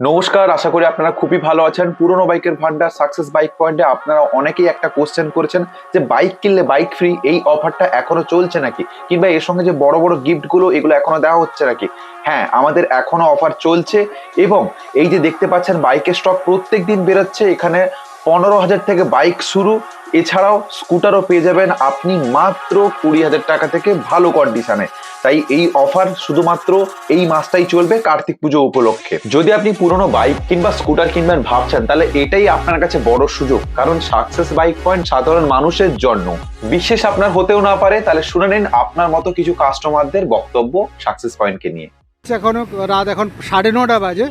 নমস্কার, আশা করি আপনারা খুবই ভালো আছেন। পুরনো বাইকের ভান্ডার সাকসেস বাইক পয়েন্টে আপনারা অনেকেই একটা কোশ্চেন করেছেন যে বাইক কিনলে বাইক ফ্রি এই অফারটা এখনও চলছে নাকি? কিংবা এর সঙ্গে যে বড় বড় গিফটগুলো এগুলো এখনও দেওয়া হচ্ছে নাকি? হ্যাঁ আমাদের এখনও অফার চলছে এবং এই যে দেখতে পাচ্ছেন বাইকের স্টক প্রত্যেক দিন বেরোচ্ছে। এখানে পনেরো হাজার থেকে বাইক শুরু। এছাড়াও স্কুটারও পেয়ে যাবেন আপনি মাত্র কুড়ি হাজার টাকা থেকে ভালো কন্ডিশনে তাই এই অফার শুধুমাত্র এই মাসটাই চলবে কার্তিক পুজো উপলক্ষে। যদি আপনি পুরনো বাইক কিংবা স্কুটার কিনবেন ভাবছেন, তাহলে এটাই আপনার কাছে বড় সুযোগ। কারণ সাকসেস বাইক পয়েন্ট সাধারণ মানুষের জন্য। বিশেষ আপনার হতেও না পারে, তাহলে শুনে নিন আপনার মতো কিছু কাস্টমারদের বক্তব্য সাকসেস পয়েন্টকে নিয়ে। এখনও রাত এখন সাড়ে নটা বাজে।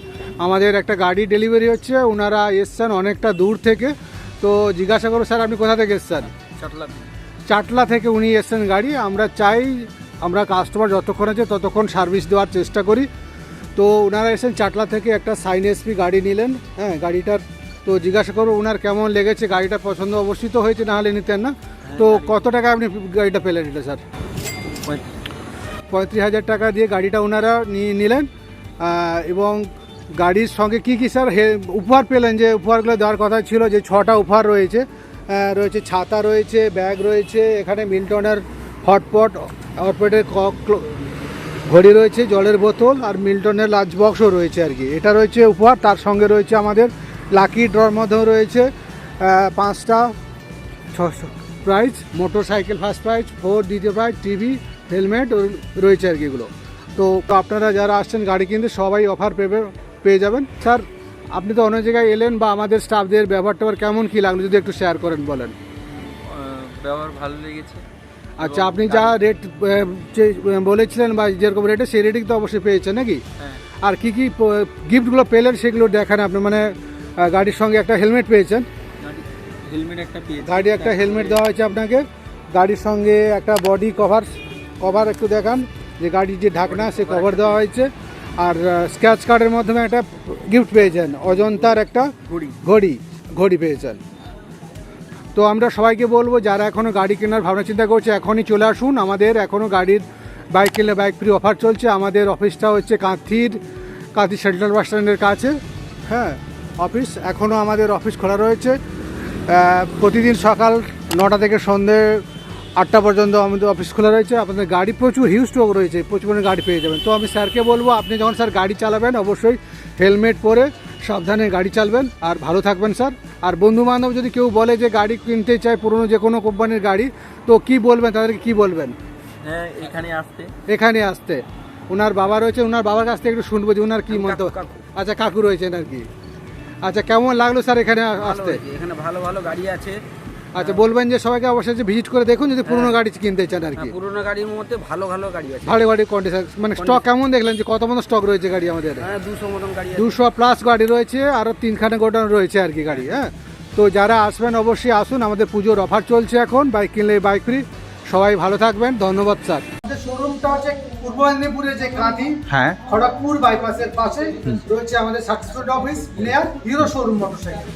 আমাদের একটা গাড়ি ডেলিভারি হচ্ছে, ওনারা এসছেন অনেকটা দূর থেকে। তো জিজ্ঞাসা করব স্যার আপনি কোথা থেকে এসছেন? চাটলা চাটলা থেকে উনি এসছেন গাড়ি। আমরা চাই আমরা কাস্টমার যতক্ষণ আছে ততক্ষণ সার্ভিস দেওয়ার চেষ্টা করি। তো ওনারা এসেছেন চাটলা থেকে একটা সাইন এসপি গাড়ি নিলেন। হ্যাঁ গাড়িটার তো জিজ্ঞাসা করব ওনার কেমন লেগেছে? গাড়িটা পছন্দ অবশ্যই তো হয়েছে নাহলে নিতেন না? তো কত টাকা আপনি গাড়িটা পেলেন এটা স্যার? পঁয়ত্রিশ। হাজার টাকা দিয়ে গাড়িটা ওনারা নিয়ে নিলেন। এবং গাড়ির সঙ্গে কি কী স্যার? উপহার পেলেন যে উপহারগুলো দেওয়ার কথা ছিল যে ছটা উপহার রয়েছে। রয়েছে ছাতা রয়েছে, ব্যাগ রয়েছে, এখানে মিল্টনের হটপট, হটপটের ঘড়ি রয়েছে, জলের বোতল আর মিল্টনের লাঞ্চ বক্সও রয়েছে আর কি। এটা রয়েছে উপহার, তার সঙ্গে রয়েছে আমাদের লাকি ড্রর মধ্যেও রয়েছে পাঁচটা, ছশো prize motorcycle first prize four দ্বিতীয় প্রাইজ টিভি হেলমেট রয়েছে আর কি এগুলো। তো আপনারা যারা আসছেন গাড়ি কিনতে, সবাই অফার পেবে। পেয়ে যাবেন। স্যার আপনি তো অন্য জায়গায় এলেন বা আমাদের স্টাফদের ব্যবহার ট্যাবহার কেমন কী লাগল যদি একটু শেয়ার করেন বলেন। ব্যবহার ভালো লেগেছে। আচ্ছা আপনি যা রেট বলেছিলেন বা যেরকম রেটে সেই রেটই তো অবশ্যই পেয়েছেন নাকি? হ্যাঁ। আর কি কি গিফটগুলো পেলেন সেগুলো দেখান আপনি। মানে গাড়ির সঙ্গে একটা হেলমেট পেয়েছেন। গাড়ি হেলমেট একটা গাড়ি একটা হেলমেট দেওয়া হয়েছে আপনাকে। গাড়ির সঙ্গে একটা বডি কভার কভার একটু দেখান। যে গাড়ির যে ঢাকনা সে কভার দেওয়া হয়েছে। আর স্ক্র্যাচ কার্ডের মাধ্যমে একটা গিফট পেয়েছেন অজন্তার একটা ঘড়ি। ঘড়ি ঘড়ি পেয়েছেন। তো আমরা সবাইকে বলব যারা এখনও গাড়ি কেনার ভাবনা চিন্তা করছে এখনই চলে আসুন। আমাদের এখনও গাড়ির বাইক কিনলে বাইক ফ্রি অফার চলছে। আমাদের অফিসটা হচ্ছে কাঁথির কাঁথি সেন্ট্রাল বাস স্ট্যান্ডের কাছে। হ্যাঁ অফিস এখনও আমাদের অফিস খোলা রয়েছে। প্রতিদিন সকাল নটা থেকে সন্ধে আটটা পর্যন্ত আমাদের অফিস খোলা রয়েছে। আপনাদের গাড়ি প্রচুর হিউজ স্টক রয়েছে প্রচুর পরিমাণে গাড়ি পেয়ে যাবেন। তো আমি স্যারকে বলব আপনি যখন স্যার গাড়ি চালাবেন অবশ্যই হেলমেট পরে সাবধানে গাড়ি চালবেন। আর ভালো থাকবেন স্যার। আর বন্ধু বান্ধব যদি কেউ বলে যে গাড়ি কিনতে চায় পুরনো যে কোনো কোম্পানির গাড়ি তো কি বলবেন তাদেরকে কি বলবেন? হ্যাঁ এখানে আসতে। এখানে আসতে। ওনার বাবা রয়েছে ওনার বাবার কাছ থেকে একটু শুনব যে ওনার কি মতো আচ্ছা কাকু রয়েছেন আর কি। আচ্ছা কেমন লাগল স্যার এখানে আসতে? এখানে ভালো ভালো গাড়ি আছে। আচ্ছা বলবেন যে সবাইকে অবশ্যই ভিজিট করে দেখুন যদি পুরনো গাড়ি কিনতে চান আর কি। পুরনো গাড়ির মধ্যে ভালো ভালো গাড়ি আছে। ভালো গাড়ির কন্ডিশন মানে স্টক কেমন দেখলেন যে কত মতো স্টক রয়েছে গাড়ি আমাদের? হ্যাঁ দুশো মতন গাড়ি দুশো প্লাস গাড়ি রয়েছে আরও তিনখানে গোডাউন রয়েছে আর কি গাড়ি হ্যাঁ। তো যারা আসবেন অবশ্যই আসুন আমাদের পুজোর অফার চলছে এখন বাইক কিনলে বাইক ফ্রি সবাই ভালো থাকবেন ধন্যবাদ স্যার। আমাদের শোরুমটা হচ্ছে পূর্ব মেদিনীপুরের যে কাঁথি হ্যাঁ। খড়গপুর বাইপাসের পাশে রয়েছে আমাদের successful office layer Hero showroom motorcycle